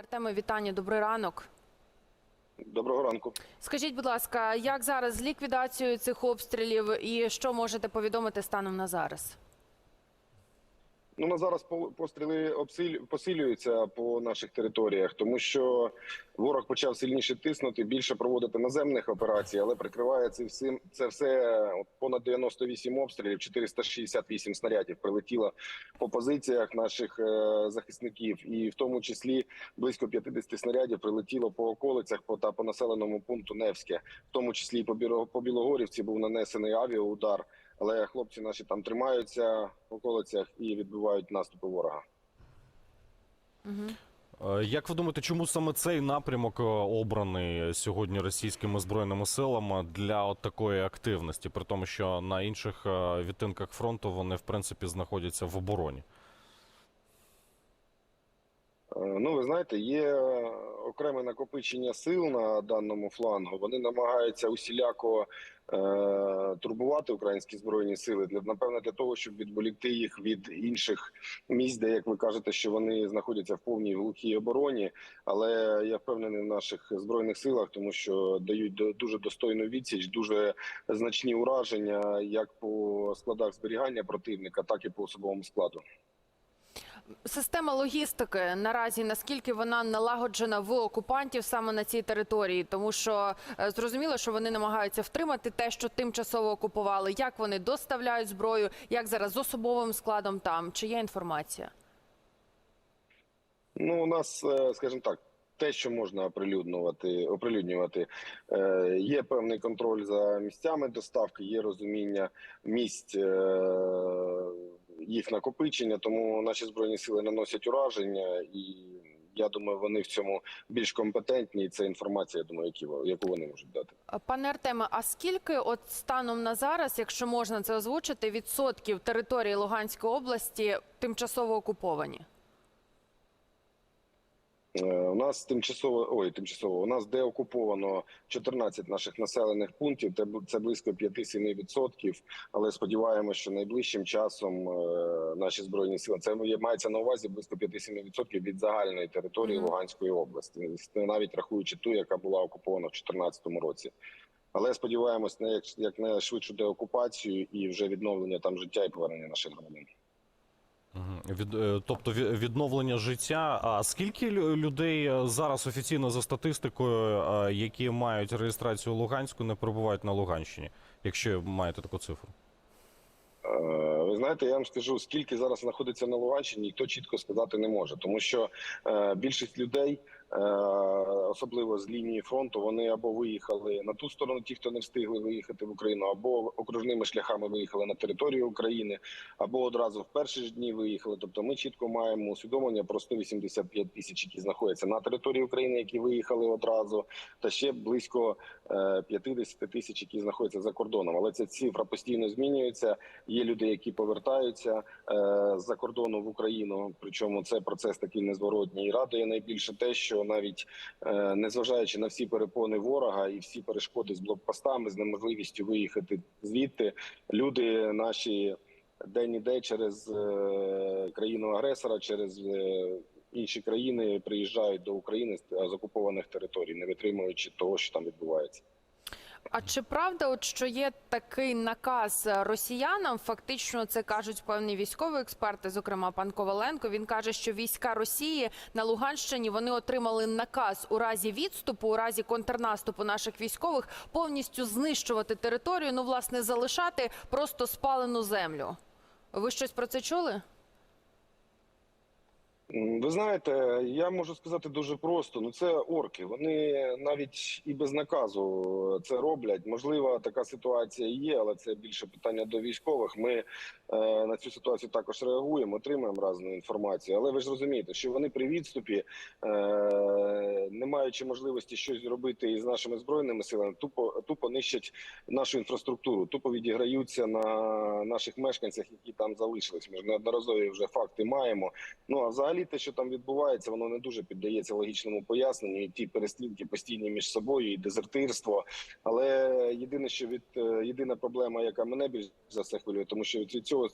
Артеме, вітання, добрий ранок. Доброго ранку. Скажіть, будь ласка, як зараз з ліквідацією цих обстрілів і що можете повідомити станом на зараз? Ну на зараз постріли посилюються по наших територіях, тому що ворог почав сильніше тиснути, більше проводити наземних операцій, але прикриває це всім це все понад 98 обстрілів, 468 снарядів прилетіло по позиціях наших е, захисників, і в тому числі близько 50 снарядів прилетіло по околицях по та по населеному пункту Невське, в тому числі і по Білогорівці був нанесений авіаудар. Але хлопці наші там тримаються в околицях і відбивають наступи ворога. Е, Як ви думаєте, чому саме цей напрямок е, обраний сьогодні російськими збройними силами для от такої активності, при тому, що на інших е, відтинках фронту вони в принципі знаходяться в обороні? Е, Ну, ви знаєте, є окреме накопичення сил на даному флангу. Вони намагаються усіляко е, турбувати українські збройні сили для напевне для того, щоб відволікти їх від інших місць, де як ви кажете, що вони знаходяться в повній глухій обороні. Але я впевнений в наших збройних силах, тому що дають дуже достойну відсіч, дуже значні ураження, як по складах зберігання противника, так і по особовому складу. Система логістики наразі наскільки вона налагоджена в окупантів саме на цій території, тому що е, зрозуміло, що вони намагаються втримати те, що тимчасово окупували. Як вони доставляють зброю, як зараз з особовим складом там? Чи є інформація? Ну, у нас, е, скажімо так, те, що можна оприлюднювати, оприлюднювати, е, є певний контроль за місцями доставки, є розуміння місць е, їх накопичення, тому наші збройні сили наносять ураження, і я думаю, вони в цьому більш компетентні. І це інформація, я думаю, які яку вони можуть дати. Пане Артеме, а скільки от станом на зараз, якщо можна це озвучити, відсотків території Луганської області тимчасово окуповані? Е, У нас тимчасово ой, тимчасово у нас деокуповано 14 наших населених пунктів. Це близько 5-7%. Але сподіваємося, що найближчим часом е, наші збройні сили це мається на увазі близько 5-7% від загальної території. Луганської області, навіть рахуючи ту, яка була окупована в 2014 році. Але сподіваємось на як, як найшвидшу деокупацію і вже відновлення там життя і повернення наших громадян. Від, е, тобто відновлення життя. А скільки лю- людей е, зараз офіційно за статистикою, е, які мають реєстрацію Луганську, не перебувають на Луганщині, якщо маєте таку цифру? Е, Ви знаєте, я вам скажу, скільки зараз знаходиться на Луганщині, ніхто чітко сказати не може, тому що е, більшість людей, е, особливо з лінії фронту, вони або виїхали на ту сторону, ті, хто не встигли виїхати в Україну, або окружними шляхами виїхали на територію України, або одразу в перші ж дні виїхали. Тобто, ми чітко маємо усвідомлення про 185 тисяч, які знаходяться на території України, які виїхали одразу, та ще близько 50 тисяч, які знаходяться за кордоном. Але ця цифра постійно змінюється. Є люди, які повертаються е, з-за кордону в Україну. Причому це процес такий незворотній. І радує найбільше те, що навіть е, незважаючи на всі перепони ворога і всі перешкоди з блокпостами, з неможливістю виїхати звідти, люди наші день і через е, країну агресора, через інші країни приїжджають до України з окупованих територій, не витримуючи того, що там відбувається. А чи правда, от що є такий наказ росіянам? Фактично, це кажуть певні військові експерти, зокрема пан Коваленко. Він каже, що війська Росії на Луганщині вони отримали наказ у разі відступу, у разі контрнаступу наших військових повністю знищувати територію. Ну, власне, залишати просто спалену землю. Ви щось про це чули? Ви знаєте, я можу сказати дуже просто. Ну це орки. Вони навіть і без наказу це роблять. Можливо, така ситуація є, але це більше питання до військових. Ми е, на цю ситуацію також реагуємо, отримуємо різну інформацію. Але ви ж розумієте, що вони при відступі, е, не маючи можливості щось зробити із нашими збройними силами, тупо тупо нищать нашу інфраструктуру, тупо відіграються на наших мешканцях, які там залишились. Ми ж неодноразові вже факти маємо. Ну а взагалі те, що там відбувається, воно не дуже піддається логічному поясненню. І ті перестрілки постійні між собою, і дезертирство. Але єдине, що від е, єдина проблема, яка мене більш за все хвилює, тому що від цього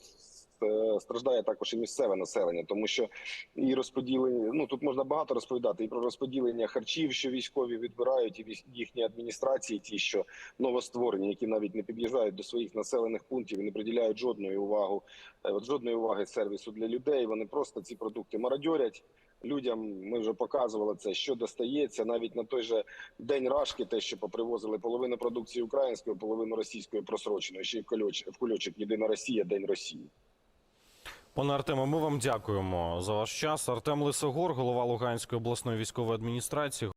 страждає також і місцеве населення, тому що і розподілення. Ну тут можна багато розповідати і про розподілення харчів, що військові відбирають, і їхні адміністрації, ті, що новостворені, які навіть не під'їжджають до своїх населених пунктів і не приділяють жодної уваги, е, от жодної уваги сервісу для людей. Вони просто ці продукти мародьорять. Людям ми вже показували це, що достається навіть на той же день рашки, те, що попривозили половину продукції української, половину російської просроченої. Ще й в кульочок, в кульочок Єдина Росія, День Росії. Пане Артеме, ми вам дякуємо за ваш час. Артем Лисогор, голова Луганської обласної військової адміністрації.